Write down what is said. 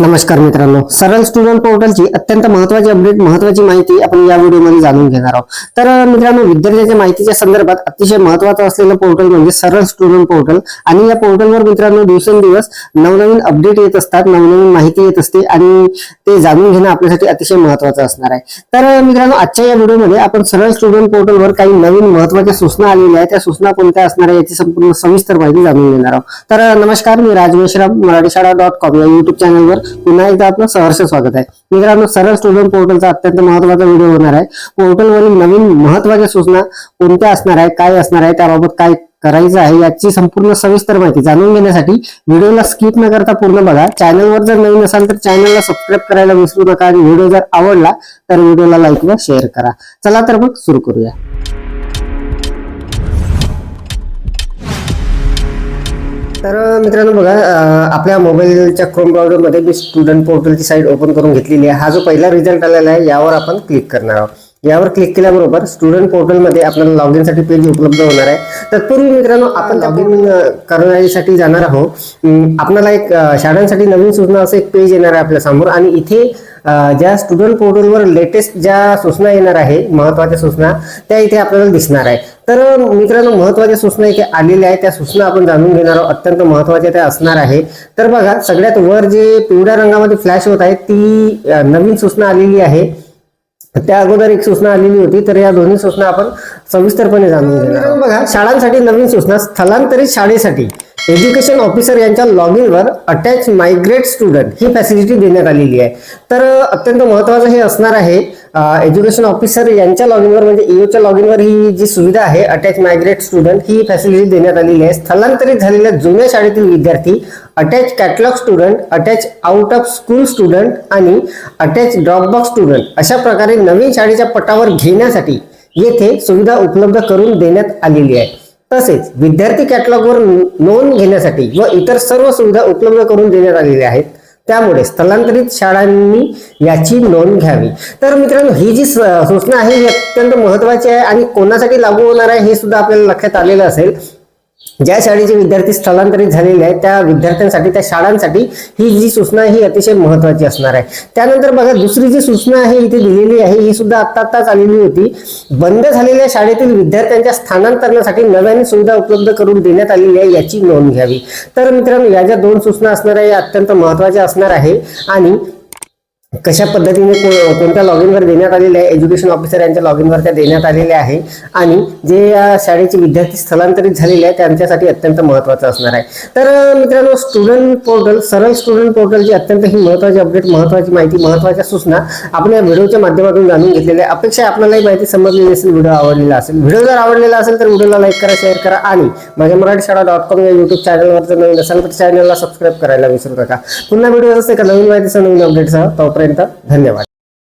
नमस्कार मित्रांनो. सरळ स्टुडंट पोर्टलची अत्यंत महत्वाची अपडेट महत्वाची माहिती आपण या व्हिडिओमध्ये जाणून घेणार आहोत. तर मित्रांनो विद्यार्थ्याच्या माहितीच्या संदर्भात अतिशय महत्वाचं असलेलं पोर्टल म्हणजे सरळ स्टुडंट पोर्टल आणि या पोर्टलवर मित्रांनो दिवसेंदिवस नवनवीन अपडेट येत असतात नवनवीन माहिती येत असते आणि ते जाणून घेणं आपल्यासाठी अतिशय महत्वाचं असणार आहे. तर मित्रांनो आजच्या या व्हिडिओमध्ये आपण सरळ स्टुडंट पोर्टलवर काही नवीन महत्त्वाच्या सूचना आलेल्या आहेत. त्या सूचना कोणत्या असणार आहे याची संपूर्ण सविस्तर माहिती जाणून घेणार आहोत. तर नमस्कार मी राजमेश्राम मराठी शाळा डॉट कॉम या युट्यूब चॅनलवर पुन्हा एकदा आपलं सहर्ष स्वागत आहे. मित्रांनो सरळ स्टुडंट पोर्टलचा अत्यंत महत्त्वाचा व्हिडिओ होणार आहे. पोर्टलवरील नवीन महत्त्वाच्या सूचना कोणत्या असणार आहे काय असणार आहे त्याबाबत काय करायचं आहे याची संपूर्ण सविस्तर माहिती जाणून घेण्यासाठी व्हिडिओला स्किप न करता पूर्ण बघा. चॅनलवर जर नवीन असाल तर चॅनलला सबस्क्राईब करायला विसरू नका आणि व्हिडिओ जर आवडला तर व्हिडिओला लाईक व शेअर करा. चला तर मग सुरू करूया. तर मित्रांनो बघा आपल्या मोबाईलच्या क्रोम ब्राउझरमध्ये मी स्टुडंट पोर्टलची साईट ओपन करून घेतलेली आहे. हा जो पहिला रिझल्ट आलेला आहे यावर आपण क्लिक करणार आहोत. यावर क्लिक केल्याबरोबर स्टुडंट पोर्टलमध्ये आपल्याला लॉग इनसाठी पेज उपलब्ध होणार आहे. तत्पूर्वी मित्रांनो आपण लॉग इन करण्यासाठी जाणार आहोत. आपल्याला एक शाळांसाठी नवीन सूचना असं एक पेज येणार आहे आपल्यासमोर आणि इथे ज्या स्टुडंट पोर्टलवर लेटेस्ट ज्या सूचना येणार आहे महत्त्वाच्या सूचना त्या इथे आपल्याला दिसणार आहे. तर मित्रांनो महत्त्वाच्या सूचना इथे आलेल्या आहेत त्या सूचना आपण जाणून घेणार आहोत. अत्यंत महत्त्वाच्या त्या असणार आहे. तर बघा सगळ्यात वर जे पिवळ्या रंगामध्ये फ्लॅश होत आहे ती नवीन सूचना आलेली आहे. त्या अगोदर एक सूचना आलेली होती. तर या दोन्ही सूचना आपण सविस्तरपणे जाणून घेणार. बघा. शाळांसाठी नवीन सूचना स्थलांतरित शाळेसाठी. एज्युकेशन ऑफिसर यांच्या लॉग इनवर अटॅच मायग्रेट स्टुडंट ही फॅसिलिटी देण्यात आलेली आहे. तर अत्यंत महत्वाचं हे असणार आहे एज्युकेशन ऑफिसर यांच्या लॉग इनवर म्हणजे ईओच्या लॉग इनवर ही जी सुविधा आहे अटॅच मायग्रेट स्टुडंट ही फॅसिलिटी देण्यात आलेली आहे. स्थलांतरित झालेल्या जुन्या शाळेतील विद्यार्थी attach catalog student attach out of school student आणि अटॅच ड्रॉपबॉक्स स्टुडंट अशा प्रकारे नवीन शाळेच्या पटावर घेण्यासाठी येथे सुविधा उपलब्ध करून देण्यात आलेली आहे. तसेच विद्यार्थी कॅटलॉगवर नोंद घेण्यासाठी व इतर सर्व सुविधा उपलब्ध करून देण्यात आलेल्या आहेत. त्यामुळे स्थलांतरित शाळांनी याची नोंद घ्यावी. तर मित्रांनो ही जी सूचना आहे ही अत्यंत महत्वाची आहे आणि कोणासाठी लागू होणार आहे हे सुद्धा आपल्याला लक्षात आलेलं असेल. ज्या शाळेचे विद्यार्थी स्थलांतरित झालेले आहेत त्या विद्यार्थ्यांसाठी त्या शाळांसाठी ही जी सूचना आहे ही अतिशय महत्वाची असणार आहे. त्यानंतर बघा दुसरी जी सूचना आहे इथे दिलेली आहे ही सुद्धा आत्ता आत्ताच आलेली होती. बंद झालेल्या शाळेतील विद्यार्थ्यांच्या स्थानांतरणासाठी नव्याने सुविधा उपलब्ध करून देण्यात आलेली आहे याची नोंद घ्यावी. तर मित्रांनो या ज्या दोन सूचना असणार आहे या अत्यंत महत्त्वाच्या असणार आहे. आणि कशा पद्धतीने कोणत्या लॉग इनवर देण्यात आलेल्या आहे? एज्युकेशन ऑफिसर यांच्या लॉग इनवर त्या देण्यात आलेल्या आहे. आणि जे या शाळेचे विद्यार्थी स्थलांतरित झालेले आहेत त्यांच्यासाठी अत्यंत महत्वाचं असणार आहे. तर मित्रांनो स्टुडंट पोर्टल सरळ स्टुडंट पोर्टलची अत्यंत ही महत्वाची अपडेट महत्वाची माहिती महत्त्वाच्या सूचना आपण या व्हिडिओच्या माध्यमातून जाणून घेतलेल्या आहे अपेक्षा आपल्यालाही आपल्याला माहिती समजलेली असेल व्हिडिओ आवडलेला असेल. व्हिडिओ जर आवडलेला असेल तर व्हिडिओला लाईक करा शेअर करा आणि माझ्या मराठी शाळा डॉट कॉम या युट्यूब चॅनलवर जर नवीन असाल तर चॅनलला सबस्क्राईब करायला विसरू नका. पुन्हा व्हिडिओ असते का नवीन माहितीचा नवीन अपडेटसह आतापर्यंत धन्यवाद.